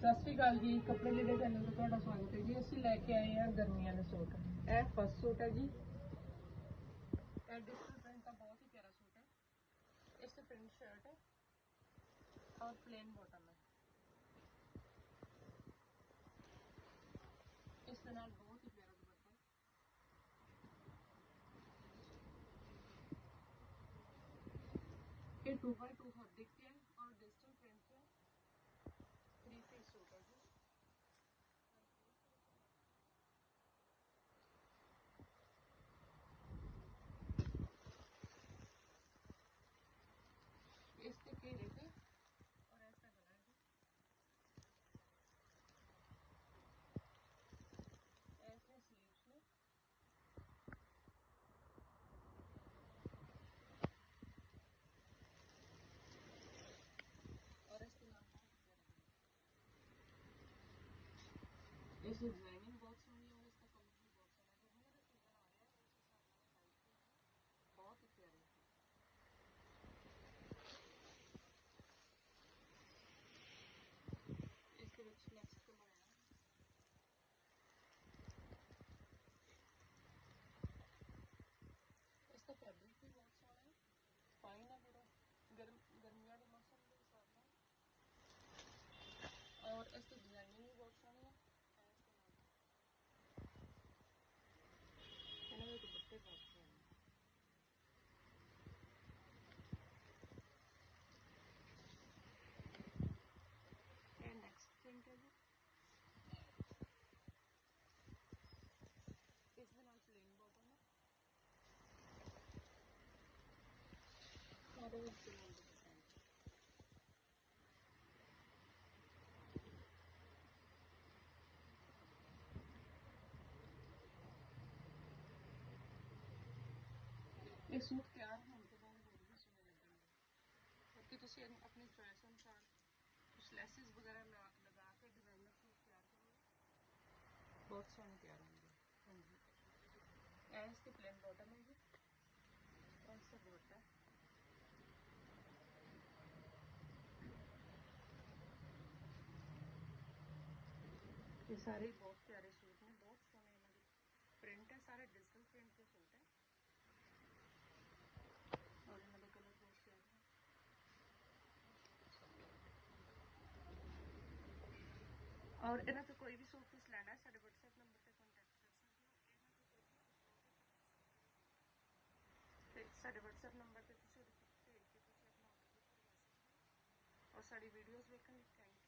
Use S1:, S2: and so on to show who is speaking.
S1: ਸਤਿ ਸ਼੍ਰੀ ਅਕਾਲ ਜੀ ਕੱਪੜੇ ਲੀੜੇ ਚੈਨਲ ਤੇ ਤੁਹਾਡਾ ਸਵਾਗਤ ਹੈ ਜੀ ਅਸੀਂ ਲੈ ਕੇ ਆਏ ਹਾਂ ਗਰਮੀਆਂ ਦੇ ਸੂਟ ਇਹ ਫਸਟ ਸੂਟ ਹੈ ਜੀ ਇਹ ਡਿਜੀਟਲ ਪ੍ਰਿੰਟ ਦਾ ਬਹੁਤ ਹੀ ਪਿਆਰਾ ਸੂਟ ਹੈ ਇਸ ਤੇ ਪ੍ਰਿੰਟ ਸ਼ਰਟ ਹੈ और प्लेन बॉटम है इस ਦੇ ਨਾਲ ਬਹੁਤ ਹੀ ਪਿਆਰਾ ਦੁਪੱਟਾ ਹੈ ये टू बाई टू फैब्रिक के है और डिजिटल घेरे पे और ऐसा गला है ऐसे स्लीव्स में और इसके नाम इस डिज़ाइनिंग बहुत सोहनी है और इसका कलर भी बहुत सोहना है जो मेरा सीज़न आ रहा है उस हिसाब से साइज़ बहुत ही प्यारे हैं इसके ਵਿੱਚ नेक्स्ट कलर है इसका फैब्रिक भी बहुत सोहना है फाइन है पूरा गर्म गर्मियों के मौसम के हिसाब ਨਾਲ और इसकी डिजाइनिंग भी बहुत सोहनी है ਇਹਨਾਂ ਦੇ ਦੁਪੱਟੇ ਬਹੁਤ ਸਾਰੇ ਵਿੱਚ ਪਲੇਨ ਦੁਪੱਟਾ ਹੈ ਇਹ ਸੂਟ ਤਿਆਰ ਹੋਣ ਤੋਂ ਬਾਅਦ ਹੋਰ ਵੀ ਸੋਹਣੇ ਲੱਗਣਗੇ ਕਿਉਂਕਿ ਤੁਸੀਂ ਇਹਨੂੰ ਆਪਣੀ ਚੋਇਸ ਅਨੁਸਾਰ ਕੁਝ ਲੈਸਿਸ ਵਗੈਰਾ ਲਾ ਲਗਾ ਕੇ ਡਿਜ਼ਾਈਨਰ ਸੂਟ ਤਿਆਰ ਕਰੋਗੇ ਬਹੁਤ ਸੋਹਣੇ ਤਿਆਰ ਹੋਣਗੇ ਹਾਂਜੀ ਇਹ ਇਸ ਤੇ ਪਲੇਨ ਬਾਟਮ ਹੈ ਜੀ ਇਸ ਤੇ ये सारे बहुत प्यारे सूट हैं, बहुत सोने इन्होंने प्रिंट है, सारे डिजिटल प्रिंट के सूट हैं। और इन्होंने कलर बहुत प्यारे हैं। और इन्हों तो कोई भी सूट पीस लेना है साढ़े व्हाट्सएप नंबर पर कॉन्टैक्ट कर सकते हो। तो साढ़े व्हाट्सएप नंबर पर भेज के तुम अपना ऑर्डर बुक करवा सकते हो। और साड़ी वीडियोज़ देखने थैंक